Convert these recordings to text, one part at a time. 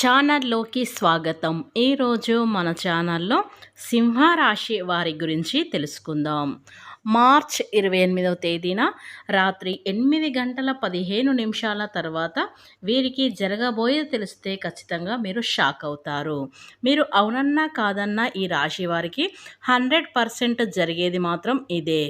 ఛానల్లోకి స్వాగతం. ఈరోజు మన ఛానల్లో సింహరాశి వారి గురించి తెలుసుకుందాం. మార్చ్ ఇరవై ఎనిమిదవ తేదీన రాత్రి ఎనిమిది గంటల పదిహేను నిమిషాల తర్వాత వీరికి జరగబోయే తెలిస్తే ఖచ్చితంగా మీరు షాక్ అవుతారు. మీరు అవునన్నా కాదన్నా ఈ రాశి వారికి హండ్రెడ్ పర్సెంట్ జరిగేది మాత్రం ఇదే.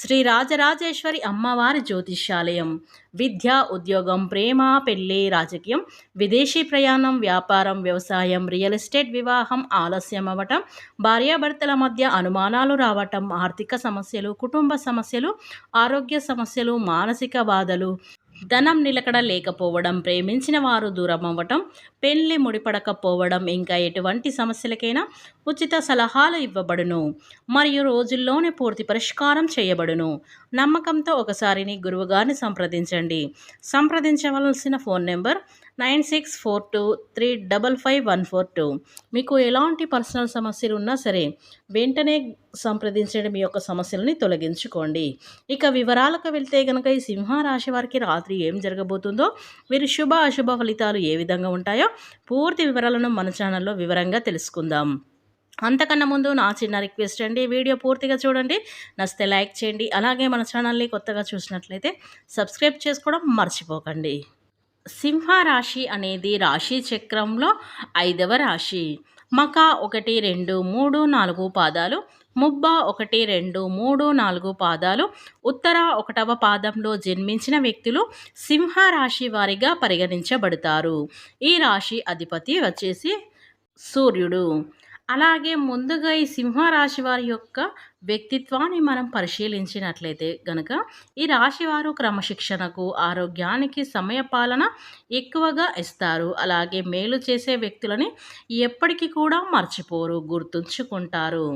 శ్రీ రాజరాజేశ్వరి అమ్మవారి జ్యోతిష్యాలయం. విద్య ఉద్యోగం ప్రేమ పెళ్ళి రాజకీయం విదేశీ ప్రయాణం వ్యాపారం వ్యవసాయం రియల్ ఎస్టేట్ వివాహం ఆలస్యం అవ్వటం భార్యాభర్తల మధ్య అనుమానాలు రావటం ఆర్థిక సమస్యలు కుటుంబ సమస్యలు ఆరోగ్య సమస్యలు మానసిక బాధలు. ధనం నిలకడ లేకపోవడం ప్రేమించిన వారు దూరం అవ్వటం పెళ్ళి ముడిపడకపోవడం ఇంకా ఎటువంటి సమస్యలకైనా ఉచిత సలహాలు ఇవ్వబడును. మరియు రోజుల్లోనే పూర్తి పరిష్కారం చేయబడును. నమ్మకంతో ఒకసారిని గురువుగారిని సంప్రదించండి. సంప్రదించవలసిన phone number nine six four two three double five one four two. మీకు ఎలాంటి పర్సనల్ సమస్యలు ఉన్నా సరే వెంటనే సంప్రదించడం మీ యొక్క సమస్యలని తొలగించుకోండి. ఇక వివరాలకు వెళ్తే కనుక ఈ సింహరాశి వారికి రాత్రి ఏం జరగబోతుందో వీరి శుభ అశుభ ఫలితాలు ఏ విధంగా ఉంటాయో పూర్తి వివరాలను మన ఛానల్లో వివరంగా తెలుసుకుందాం. అంతకన్నా ముందు నా చిన్న రిక్వెస్ట్ అండి వీడియో పూర్తిగా చూడండి నచ్చితే లైక్ చేయండి అలాగే మన ఛానల్ని కొత్తగా చూసినట్లయితే సబ్స్క్రైబ్ చేసుకోవడం మర్చిపోకండి. సింహరాశి అనేది రాశి చక్రంలో ఐదవ రాశి. మక ఒకటి రెండు మూడు నాలుగు పాదాలు ముబ్బ ఒకటి రెండు మూడు నాలుగు పాదాలు ఉత్తర ఒకటవ పాదంలో జన్మించిన వ్యక్తులు సింహరాశి వారిగా పరిగణించబడతారు. ఈ రాశి అధిపతి వచ్చేసి సూర్యుడు. అలాగే ముందుగా ఈ సింహరాశి వారి యొక్క వ్యక్తిత్వాన్ని మనం పరిశీలించినట్లయితే గనక ఈ రాశివారు క్రమశిక్షణకు ఆరోగ్యానికి సమయపాలన ఎక్కువగా ఇస్తారు. అలాగే మేలు చేసే వ్యక్తులని ఎప్పటికీ కూడా మర్చిపోరు గుర్తుంచుకుంటారు.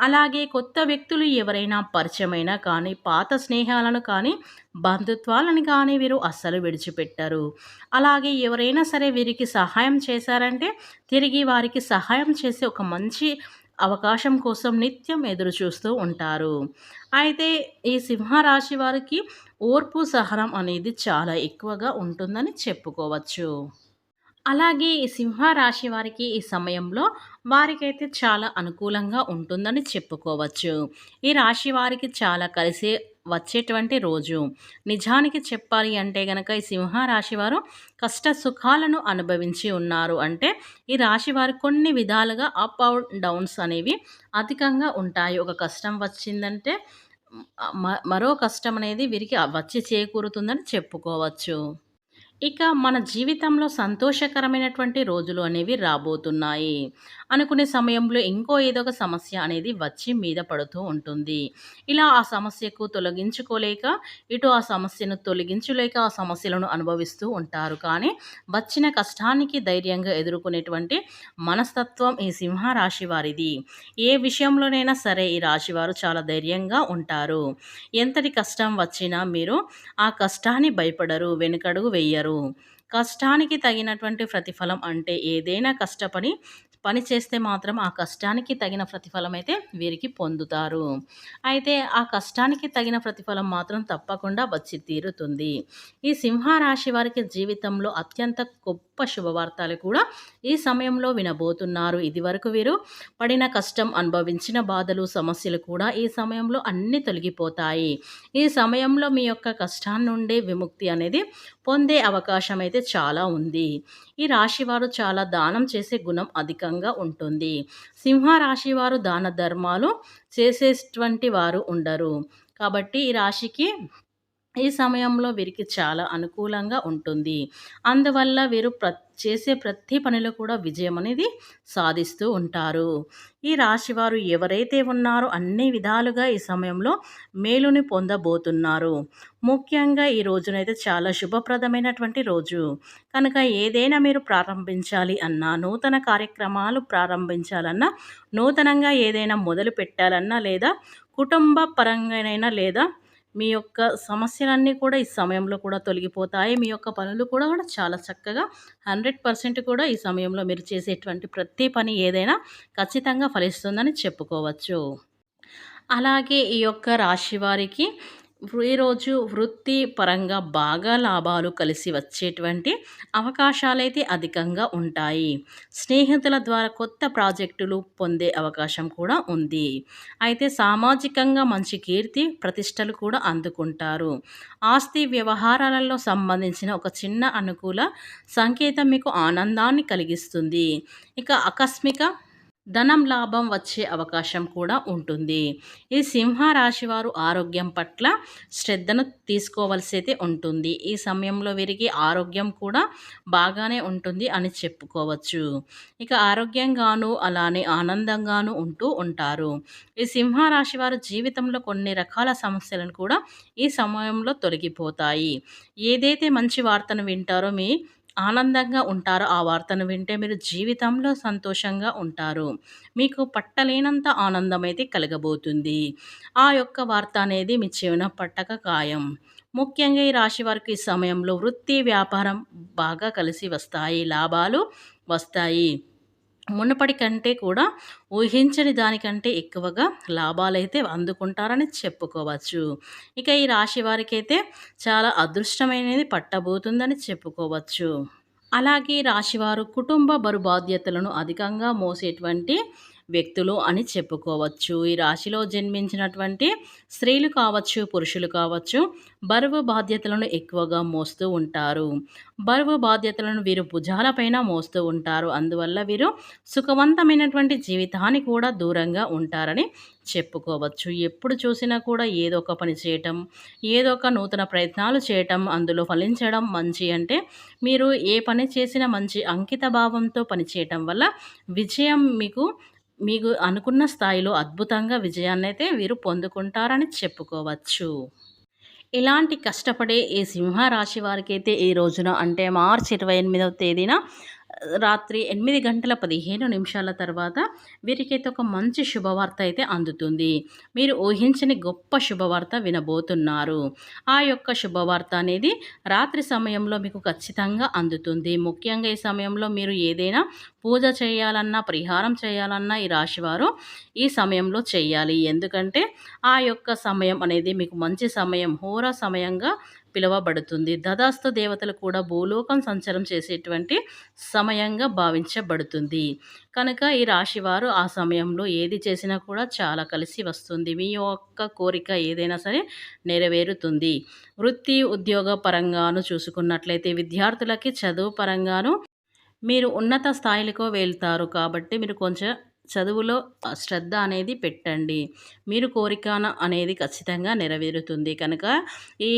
అలాగే కొత్త వ్యక్తులు ఎవరైనా పరిచయమైనా కానీ పాత స్నేహాలను కానీ బంధుత్వాలని కానీ వీరు అస్సలు విడిచిపెట్టరు. అలాగే ఎవరైనా సరే వీరికి సహాయం చేశారంటే తిరిగి వారికి సహాయం చేసే ఒక మంచి అవకాశం కోసం నిత్యం ఎదురు చూస్తూ ఉంటారు. అయితే ఈ సింహరాశి వారికి ఓర్పు సహనం అనేది చాలా ఎక్కువగా ఉంటుందని చెప్పుకోవచ్చు. అలాగే ఈ సింహరాశి వారికి ఈ సమయంలో వారికైతే చాలా అనుకూలంగా ఉంటుందని చెప్పుకోవచ్చు. ఈ రాశి వారికి చాలా కలిసే వచ్చేటువంటి రోజు. నిజానికి చెప్పాలి అంటే గనక ఈ సింహరాశి వారు కష్ట సుఖాలను అనుభవించి ఉన్నారు. అంటే ఈ రాశి వారు కొన్ని విధాలుగా అప్ అవుట్ డౌన్స్ అనేవి అధికంగా ఉంటాయి. ఒక కష్టం వచ్చిందంటే మరో కష్టం అనేది వీరికి వచ్చి చేకూరుతుందని చెప్పుకోవచ్చు. ఇక మన జీవితంలో సంతోషకరమైనటువంటి రోజులు అనేవి రాబోతున్నాయి. అనుకునే సమయంలో ఇంకో ఏదో ఒక సమస్య అనేది వచ్చి మీద పడుతూ ఉంటుంది. ఇలా ఆ సమస్యకు తొలగించుకోలేక ఇటు ఆ సమస్యను తొలగించలేక ఆ సమస్యలను అనుభవిస్తూ ఉంటారు. కానీ వచ్చిన కష్టానికి ధైర్యంగా ఎదుర్కొనేటువంటి మనస్తత్వం ఈ సింహరాశి వారిది. ఏ విషయంలోనైనా సరే ఈ రాశివారు చాలా ధైర్యంగా ఉంటారు. ఎంతటి కష్టం వచ్చినా మీరు ఆ కష్టాన్ని భయపడరు వెనుకడుగు వెయ్యరు కష్టానికి తగినటువంటి ప్రతిఫలం అంటే ఏదైనా కష్టపడి పని చేస్తే మాత్రం ఆ కష్టానికి తగిన ప్రతిఫలం అయితే వీరికి పొందుతారు. అయితే ఆ కష్టానికి తగిన ప్రతిఫలం మాత్రం తప్పకుండా వచ్చి తీరుతుంది. ఈ సింహరాశి వారికి జీవితంలో అత్యంత గొప్ప శుభవార్తలు కూడా ఈ సమయంలో వినబోతున్నారు. ఇది వరకు వీరు పడిన కష్టం అనుభవించిన బాధలు సమస్యలు కూడా ఈ సమయంలో అన్నీ తొలగిపోతాయి. ఈ సమయంలో మీ యొక్క కష్టాన్ని నుండి విముక్తి అనేది పొందే అవకాశం అయితే చాలా ఉంది. ఈ రాశివారు చాలా దానం చేసే గుణం అధికంగా ఉంటుంది. సింహ రాశివారు దాన ధర్మాలు చేసేటువంటి వారు ఉండరు. కాబట్టి ఈ రాశికి ఈ సమయంలో వీరికి చాలా అనుకూలంగా ఉంటుంది. అందువల్ల వీరు ప్ర చేసే ప్రతి పనిలో కూడా విజయం అనేది సాధిస్తూ ఉంటారు. ఈ రాశివారు ఎవరైతే ఉన్నారో అన్ని విధాలుగా ఈ సమయంలో మేలుని పొందబోతున్నారు. ముఖ్యంగా ఈ రోజునైతే చాలా శుభప్రదమైనటువంటి రోజు. కనుక ఏదైనా మీరు ప్రారంభించాలి అన్నా నూతన కార్యక్రమాలు ప్రారంభించాలన్నా నూతనంగా ఏదైనా మొదలు పెట్టాలన్నా లేదా కుటుంబ పరంగానైనా లేదా మీ యొక్క సమస్యలన్నీ కూడా ఈ సమయంలో కూడా తొలగిపోతాయి. మీ యొక్క పనులు కూడా కూడా చాలా చక్కగా హండ్రెడ్ పర్సెంట్ కూడా ఈ సమయంలో మీరు చేసేటువంటి ప్రతి పని ఏదైనా ఖచ్చితంగా ఫలిస్తుందని చెప్పుకోవచ్చు. అలాగే ఈ యొక్క రాశి వారికి ఈరోజు వృత్తి పరంగా బాగా లాభాలు కలిసి వచ్చేటువంటి అవకాశాలైతే అధికంగా ఉంటాయి. స్నేహితుల ద్వారా కొత్త ప్రాజెక్టులు పొందే అవకాశం కూడా ఉంది. అయితే సామాజికంగా మంచి కీర్తి ప్రతిష్టలు కూడా అందుకుంటారు. ఆస్తి వ్యవహారాలలో సంబంధించిన ఒక చిన్న అనుకూల సంకేతం మీకు ఆనందాన్ని కలిగిస్తుంది. ఇక ఆకస్మిక ధనం లాభం వచ్చే అవకాశం కూడా ఉంటుంది. ఈ సింహరాశి వారు ఆరోగ్యం పట్ల శ్రద్ధను తీసుకోవాల్సైతే ఉంటుంది. ఈ సమయంలో వీరికి ఆరోగ్యం కూడా బాగానే ఉంటుంది అని చెప్పుకోవచ్చు. ఇక ఆరోగ్యంగాను అలానే ఆనందంగాను ఉంటూ ఉంటారు. ఈ సింహరాశి వారు జీవితంలో కొన్ని రకాల సమస్యలను కూడా ఈ సమయంలో తొలగిపోతాయి. ఏదైతే మంచి వార్తను వింటారో మీ ఆనందంగా ఉంటారు ఆ వార్తను వింటే మీరు జీవితంలో సంతోషంగా ఉంటారు. మీకు పట్టలేనంత ఆనందం అయితే కలగబోతుంది. ఆ యొక్క వార్త అనేది మీ జీవన పట్టక ఖాయం ముఖ్యంగా ఈ రాశి వారికి ఈ సమయంలో వృత్తి వ్యాపారం బాగా కలిసి వస్తాయి. లాభాలు వస్తాయి. మునుపటి కంటే కూడా ఊహించని దానికంటే ఎక్కువగా లాభాలైతే అందుకుంటారని చెప్పుకోవచ్చు. ఇక ఈ రాశి వారికైతే చాలా అదృష్టమైనది పట్టబోతుందని చెప్పుకోవచ్చు. అలాగే రాశివారు కుటుంబ బరు బాధ్యతలను అధికంగా మోసేటువంటి వ్యక్తులు అని చెప్పుకోవచ్చు. ఈ రాశిలో జన్మించినటువంటి స్త్రీలు కావచ్చు పురుషులు కావచ్చు బరువు బాధ్యతలను ఎక్కువగా మోస్తూ ఉంటారు. బరువు బాధ్యతలను వీరు భుజాలపైన మోస్తూ ఉంటారు. అందువల్ల వీరు సుఖవంతమైనటువంటి జీవితాన్ని కూడా దూరంగా ఉంటారని చెప్పుకోవచ్చు. ఎప్పుడు చూసినా కూడా ఏదో ఒక పని చేయటం ఏదో ఒక నూతన ప్రయత్నాలు చేయటం అందులో ఫలించడం మంచి అంటే మీరు ఏ పని చేసినా మంచి అంకిత భావంతో పనిచేయటం వల్ల విజయం మీకు మీకు అనుకున్న స్థాయిలో అద్భుతంగా విజయాన్ని అయితే వీరు పొందుకుంటారని చెప్పుకోవచ్చు. ఇలాంటి కష్టపడే ఈ సింహరాశి వారికైతే ఈ రోజున అంటే మార్చి ఇరవై ఎనిమిదవ తేదీన రాత్రి ఎనిమిది గంటల పదిహేను నిమిషాల తర్వాత వీరికైతే ఒక మంచి శుభవార్త అయితే అందుతుంది. మీరు ఊహించని గొప్ప శుభవార్త వినబోతున్నారు. ఆ యొక్క శుభవార్త అనేది రాత్రి సమయంలో మీకు ఖచ్చితంగా అందుతుంది. ముఖ్యంగా ఈ సమయంలో మీరు ఏదైనా పూజ చేయాలన్నా పరిహారం చేయాలన్నా ఈ రాశివారు ఈ సమయంలో చేయాలి. ఎందుకంటే ఆ యొక్క సమయం అనేది మీకు మంచి సమయం హోరా సమయంగా పిలువబడుతుంది. దదాస్తు దేవతలు కూడా భూలోకం సంచారం చేసేటువంటి సమయంగా భావించబడుతుంది. కనుక ఈ రాశివారు ఆ సమయంలో ఏది చేసినా కూడా చాలా కలిసి వస్తుంది. మీ యొక్క కోరిక ఏదైనా సరే నెరవేరుతుంది. వృత్తి ఉద్యోగ పరంగాను చూసుకున్నట్లయితే విద్యార్థులకి చదువు పరంగాను మీరు ఉన్నత స్థాయిలకు వెళ్తారు కాబట్టి మీరు కొంచెం చదువులో శ్రద్ధ అనేది పెట్టండి. మీరు కోరికన అనేది ఖచ్చితంగా నెరవేరుతుంది. కనుక ఈ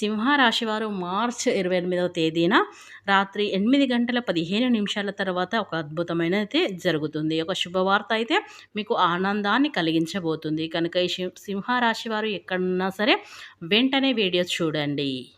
సింహరాశి వారు మార్చ్ ఇరవై ఎనిమిదవ తేదీన రాత్రి ఎనిమిది గంటల పదిహేను నిమిషాల తర్వాత ఒక అద్భుతమైన అయితే జరుగుతుంది. ఒక శుభవార్త అయితే మీకు ఆనందాన్ని కలిగించబోతుంది. కనుక ఈ సింహరాశి వారు ఎక్కడున్నా సరే వెంటనే వీడియో చూడండి.